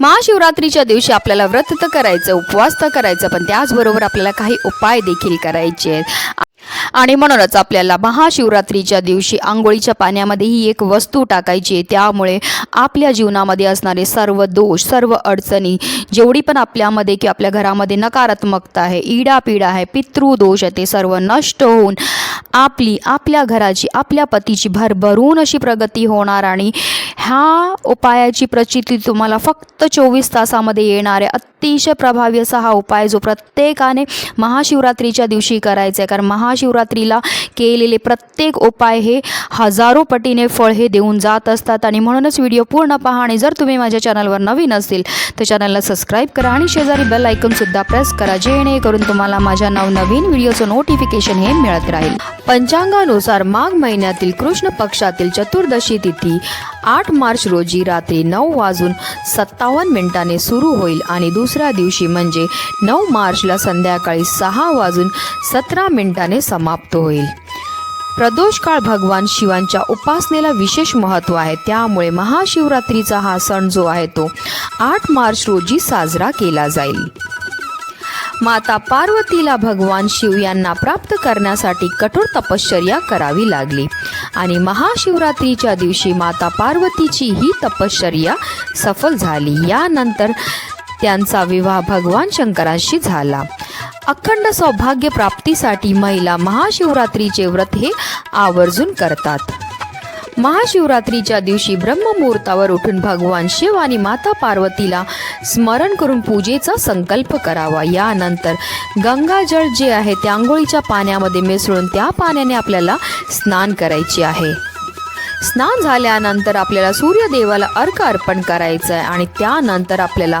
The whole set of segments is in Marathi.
महाशिवरात्रीच्या दिवशी आपल्याला व्रत तर करायचं उपवास तर करायचं पण त्याचबरोबर आपल्याला काही उपाय देखील करायचे आहेत. आणि म्हणूनच आपल्याला महाशिवरात्रीच्या दिवशी आंघोळीच्या पाण्यामध्ये ही एक वस्तू टाकायची आहे. त्यामुळे आपल्या जीवनामध्ये असणारे सर्व दोष सर्व अडचणी जेवढी पण आपल्यामध्ये किंवा आपल्या घरामध्ये नकारात्मकता आहे इडापिडा आहे पितृदोष आहे ते सर्व नष्ट होऊन आपली आपल्या घराची आपल्या पतीची भरभरून अशी प्रगती होणार आणि ह्या उपायाची प्रचिती तुम्हाला फक्त चोवीस तासामध्ये येणार आहे. अतिशय प्रभावी असा हा उपाय जो प्रत्येकाने महाशिवरात्रीच्या दिवशी करायचा आहे. कारण महाशिवरात्रीला केलेले प्रत्येक उपाय हे हजारो पटीने फळ हे देऊन जात असतात. आणि म्हणूनच व्हिडिओ पूर्ण पहा आणि जर तुम्ही माझ्या चॅनलवर नवीन असतील तर चॅनलला सबस्क्राईब करा आणि शेजारी बेल ऐकूनसुद्धा प्रेस करा जेणेकरून तुम्हाला माझ्या नवनवीन व्हिडिओचं नोटिफिकेशन हे मिळत राहील. पंचांगानुसार माघ महिन्यातील कृष्ण पक्षातील चतुर्दशी तिथी आठ मार्च रोजी रात्री नऊ वाजून सत्तावन्न मिनिटाने सुरू होईल आणि दुसऱ्या दिवशी म्हणजे नऊ मार्चला संध्याकाळी सहा वाजून सतरा मिनिटाने समाप्त होईल. प्रदोष काळ भगवान शिवांच्या उपासनेला विशेष महत्त्व आहे. त्यामुळे महाशिवरात्रीचा हा सण जो आहे तो आठ मार्च रोजी साजरा केला जाईल. माता पार्वतीला भगवान शिव यांना प्राप्त करण्यासाठी कठोर तपश्चर्या करावी लागली. आणि महाशिवरात्रीच्या दिवशी माता पार्वतीची ही तपश्चर्या सफल झाली. यानंतर त्यांचा विवाह भगवान शंकरांशी झाला. अखंड सौभाग्य प्राप्तीसाठी महिला महाशिवरात्रीचे व्रत हे आवर्जून करतात. महाशिवरात्रीच्या दिवशी ब्रह्ममुहूर्तावर उठून भगवान शिव आणि माता पार्वतीला स्मरण करून पूजेचा संकल्प करावा. यानंतर गंगाजळ जे आहे ते आंघोळीच्या पाण्यामध्ये मिसळून त्या पाण्याने आपल्याला स्नान करायचे आहे. स्नान झाल्यानंतर आपल्याला सूर्यदेवाला अर्क अर्पण करायचं आहे आणि त्यानंतर आपल्याला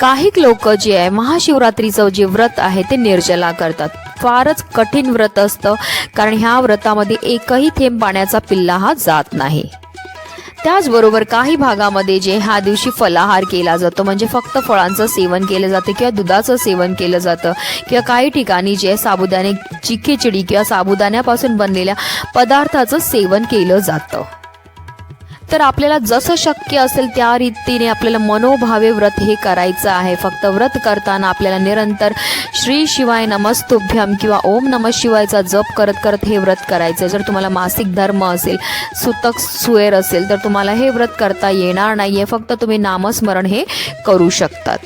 काही लोक जे आहे महाशिवरात्रीचं जे व्रत आहे ते निर्जला करतात. फारच कठीण व्रत असतं कारण ह्या व्रतामध्ये एकही थेंब पाण्याचा पिल्ला हा जात नाही. त्याचबरोबर काही भागामध्ये जे ह्या दिवशी फलाहार केला जातो म्हणजे फक्त फळांचं सेवन केलं जातं किंवा दुधाचं सेवन केलं जातं किंवा काही ठिकाणी जे साबुदाण्याची खिचडी किंवा साबुदाण्यापासून बनलेल्या पदार्थाचं सेवन केलं जातं. तर आपल्याला जसं शक्य असेल त्या रीतीने आपल्याला मनोभावे व्रत हे करायचं आहे. फक्त व्रत करताना आपल्याला निरंतर श्री शिवाय नमस्तुभ्यम किंवा ओम नम शिवायचा जप करत करत हे व्रत करायचं. जर तुम्हाला मासिक धर्म असेल सुतक सुएर असेल तर तुम्हाला हे व्रत करता येणार नाही आहे फक्त तुम्ही नामस्मरण हे करू शकतात.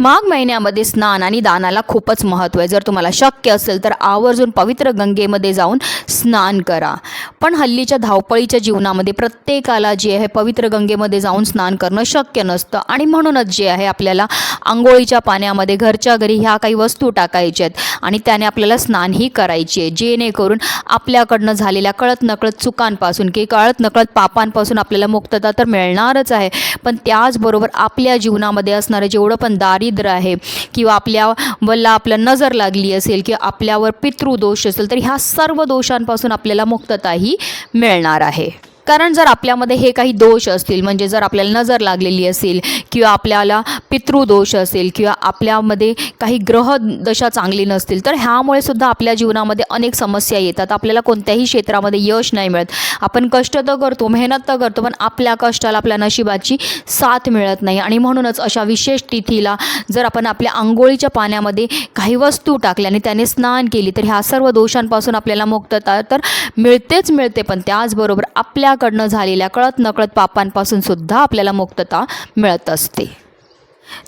माघ महिन्यामध्ये स्नान आणि दानाला खूपच महत्त्व आहे. जर तुम्हाला शक्य असेल तर आवर्जून पवित्र गंगेमध्ये जाऊन स्नान करा. पण हल्लीच्या धावपळीच्या जीवनामध्ये प्रत्येकाला जे आहे पवित्र गंगेमध्ये जाऊन स्नान करणं शक्य नसतं. आणि म्हणूनच जे आहे आपल्याला आंघोळीच्या पाण्यामध्ये घरच्या घरी ह्या काही वस्तू टाकायच्या आहेत आणि त्याने आपल्याला स्नानही करायची आहे. जेणेकरून आपल्याकडनं झालेल्या कळत नकळत चुकांपासून की कळत नकळत पापांपासून आपल्याला मुक्तता तर मिळणारच आहे. पण त्याचबरोबर आपल्या जीवनामध्ये असणारं जेवढं पण दारी दारिद्र्य आहे किंवा आपल्या वल्ला आपल्या नजर लागली असेल किंवा आपल्यावर पितृदोष असेल तर ह्या सर्व दोषांपासून आपल्याला मुक्तताही मिळणार आहे. कारण जर आपल्यामध्ये हे काही दोष असतील म्हणजे जर आपल्याला नजर लागलेली असेल किंवा आपल्याला पितृदोष असेल किंवा आपल्यामध्ये काही ग्रह दशा चांगली नसतील तर ह्यामुळे सुद्धा आपल्या जीवनामध्ये अनेक समस्या येतात. आपल्याला कोणत्याही क्षेत्रामध्ये यश नाही मिळत. आपण कष्ट तर करतो मेहनत तर करतो पण आपल्या कष्टाला आपल्या नशिबाची साथ मिळत नाही. आणि म्हणूनच अशा विशेष तिथीला जर आपण आपल्या आंघोळीच्या पाण्यामध्ये काही वस्तू टाकल्या आणि त्याने स्नान केली तर ह्या सर्व दोषांपासून आपल्याला मुक्तता तर मिळतेच मिळते पण त्याचबरोबर आपल्या आपल्याकडनं झालेल्या कळत नकळत पापांपासून सुद्धा आपल्याला मुक्तता मिळत असते.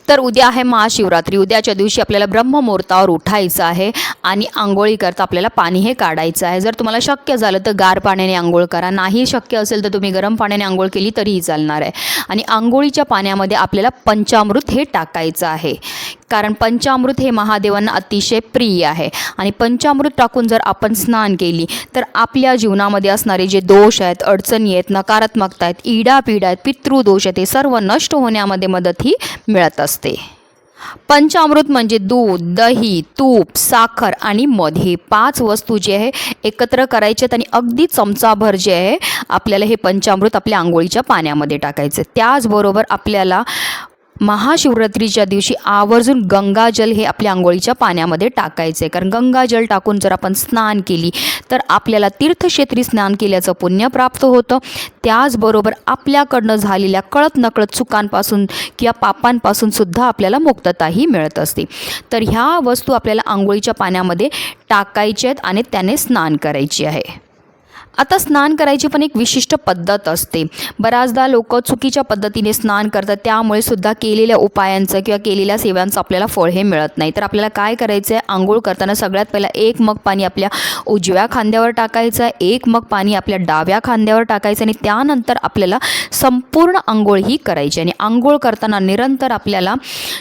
तर उद्या आहे महाशिवरात्री. उद्याच्या दिवशी आपल्याला ब्रह्ममुहूर्तावर उठायचं आहे आणि आंघोळी करता आपल्याला पाणी हे काढायचं आहे. जर तुम्हाला शक्य झालं तर गार पाण्याने आंघोळ करा. नाही शक्य असेल तर तुम्ही गरम पाण्याने आंघोळ केली तरीही चालणार आहे. आणि आंघोळीच्या पाण्यामध्ये आपल्याला पंचामृत हे टाकायचं आहे. कारण पंचामृत हे महादेवांना अतिशय प्रिय आहे. आणि पंचामृत टाकून जर आपण स्नान केली तर आपल्या जीवनामध्ये असणारे जे दोष आहेत अडचणी आहेत नकारात्मकता आहेत ईडापीडा आहेत पितृदोष आहेत हे सर्व नष्ट होण्यामध्ये मदत ही मिळत असते. पंचामृत म्हणजे दूध दही तूप साखर आणि मध. हे पाच वस्तू जे आहे एकत्र करायचे आणि अगदी चमचाभर जे आहे आपल्याला हे पंचामृत आपल्या आंघोळीच्या पाण्यामध्ये टाकायचं त्याचबरोबर आपल्याला महाशिवरात्रीच्या दिवशी आवर्जून गंगाजल हे आपल्या आंघोळीच्या पाण्यामध्ये टाकायचे कारण गंगाजल टाकून जर आपण स्नान केली तर आपल्याला तीर्थक्षेत्री स्नान केल्याचं पुण्य प्राप्त होतं. त्याचबरोबर आपल्याकडनं झालेल्या कळत नकळत चुकांपासून किंवा पापांपासून सुद्धा आपल्याला मुक्तताही मिळत असते. तर ह्या वस्तू आपल्याला आंघोळीच्या पाण्यामध्ये टाकायच्या आहेत आणि त्याने स्नान करायची आहे. आता स्नान करायची पण एक विशिष्ट पद्धत असते. बऱ्याचदा लोक चुकीच्या पद्धतीने स्नान करतात. त्यामुळे सुद्धा केलेल्या उपायांचं किंवा केलेल्या सेवांचं आपल्याला फळ हे मिळत नाही. तर आपल्याला काय करायचं आहे आंघोळ करताना सगळ्यात पहिला एक मग पाणी आपल्या उजव्या खांद्यावर टाकायचं आहे एक मग पाणी आपल्या डाव्या खांद्यावर टाकायचं आणि त्यानंतर आपल्याला संपूर्ण आंघोळ ही करायची आणि आंघोळ करताना निरंतर आपल्याला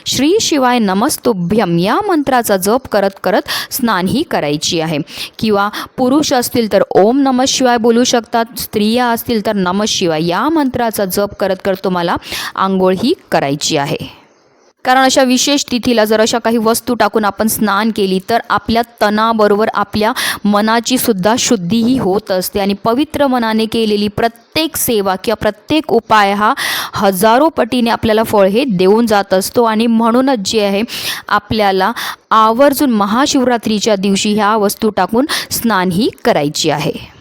श्री शिवाय नमस्तुभ्यम या मंत्राचा जप करत करत स्नान ही करायची आहे. किंवा पुरुष असतील तर ओम नमः शिवाय बोलू शकतात. स्त्रिया असतील तर नम शिवाय या मंत्राचा जप करत करत तुम्हाला आंघोळ ही करायची आहे. कारण अशा विशेष तिथीला जर अशा काही वस्तू टाकून आपण स्नान केली तर आपल्या तणाबरोबर आपल्या मनाची सुद्धा शुद्धीही होत असते. आणि पवित्र मनाने केलेली प्रत्येक सेवा किंवा प्रत्येक उपाय हा हजारो पटीने आपल्याला फळ हे देऊन जात असतो. आणि म्हणूनच जे आहे आपल्याला आवर्जून महाशिवरात्रीच्या दिवशी ह्या वस्तू टाकून स्नानही करायची आहे.